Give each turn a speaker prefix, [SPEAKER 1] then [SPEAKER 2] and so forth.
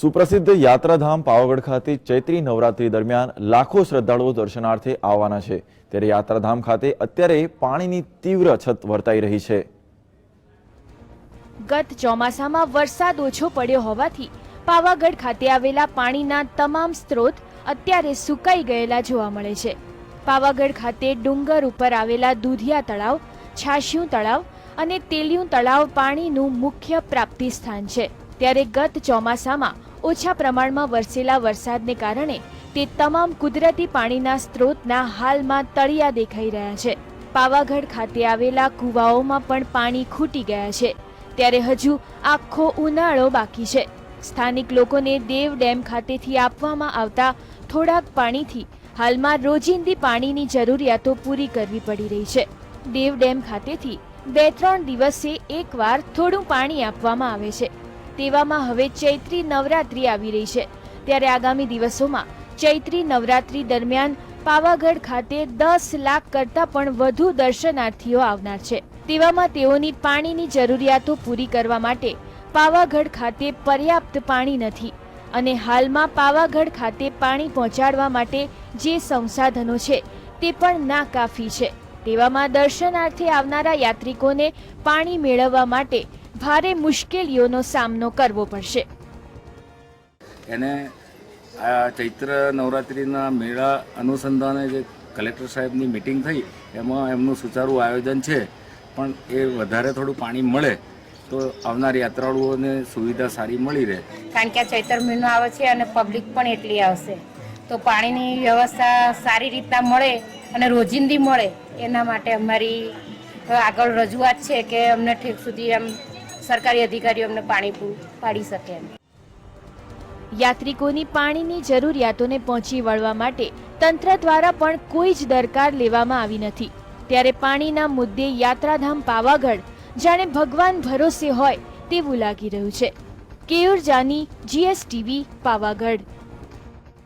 [SPEAKER 1] સુપ્રસિદ્ધ યાત્રાધામ પાવાગઢ ખાતે ચૈત્રી નવરાત્રી દરમિયાન લાખો શ્રદ્ધાળુઓ દર્શનાર્થે આવવાના છે. ત્યારે યાત્રાધામ ખાતે અત્યારે પાણીની તીવ્ર અછત વર્તાઈ રહી છે.
[SPEAKER 2] ગત ચોમાસામાં વરસાદ ઓછો પડ્યો હોવાથી પાવાગઢ ખાતે આવેલા પાણીના તમામ સ્ત્રોત અત્યારે સુકાઈ ગયેલા જોવા મળે છે. પાવાગઢ ખાતે ડુંગર ઉપર આવેલા દૂધિયા તળાવ, છાશિયું તળાવ અને તેલિયું તળાવ પાણીનું મુખ્ય પ્રાપ્તિ સ્થાન છે. ત્યારે ગત ચોમાસામાં ઓછા પ્રમાણમાં વરસેલા વરસાદને કારણે તે તમામ કુદરતી પાણીના સ્ત્રોતના હાલમાં તળિયા દેખાઈ રહ્યા છે. પાવાગઢ ખાતે આવેલા કૂવાઓમાં પણ પાણી ખૂટી ગયા છે. ત્યારે હજુ આખો ઉનાળો બાકી છે. સ્થાનિક લોકોને દેવ ડેમ ખાતેથી આપવામાં આવતા થોડાક પાણીથી હાલમાં રોજિંદી પાણીની જરૂરિયાતો પૂરી કરવી પડી રહી છે. દેવ ડેમ ખાતેથી બે ત્રણ દિવસે એકવાર થોડું પાણી આપવામાં આવે છે. તેવામાં હવે ચૈત્રી નવરાત્રી આવી રહી છે. ત્યારે આગામી દિવસોમાં ચૈત્રી નવરાત્રી દરમિયાન પાવાગઢ ખાતે દસ લાખ કરતાં પણ વધુ દર્શનાર્થીઓ આવનાર છે. તેવામાં તેઓની પાણીની જરૂરિયાતો પૂરી કરવા માટે પાવાગઢ ખાતે પર્યાપ્ત પાણી નથી અને હાલમાં પાવાગઢ ખાતે પાણી પહોંચાડવા માટે જે સંસાધનો છે તે પણ નાકાફી છે. તેવામાં દર્શનાર્થે આવનારા યાત્રિકોને પાણી મેળવવા માટે ભારે મુશ્કેલીઓનો સામનો કરવો પડશે.
[SPEAKER 3] એને આ ચૈત્ર નવરાત્રિના મેળા અનુસંધાને જે કલેક્ટર સાહેબની મિટિંગ થઈ એમાં એમનું સુચારું આયોજન છે પણ એ વધારે થોડું પાણી મળે તો આવનાર યાત્રાળુઓને સુવિધા સારી મળી રહે.
[SPEAKER 4] કારણ કે આ ચૈતર મહિનો આવે છે અને પબ્લિક પણ એટલી આવશે. તો પાણીની વ્યવસ્થા સારી રીતના મળે અને રોજિંદી મળે એના માટે અમારી આગળ રજૂઆત છે કે અમને ઠેક સુધી એમ સરકારી અધિકારીઓ અમને પાણી પૂરું પાડી શકે એમ.
[SPEAKER 2] યાત્રિકોની પાણીની જરૂરિયાતોને પહોંચી વળવા માટે તંત્ર દ્વારા પણ કોઈ જ દરકાર લેવામાં આવી નથી. ત્યારે પાણીના મુદ્દે યાત્રાધામ પાવાગઢ, જાણે ભગવાન ભરોસે હોય તેવું લાગી રહ્યું છે. કેયુર જાની, જીએસટીવી, પાવાગઢ.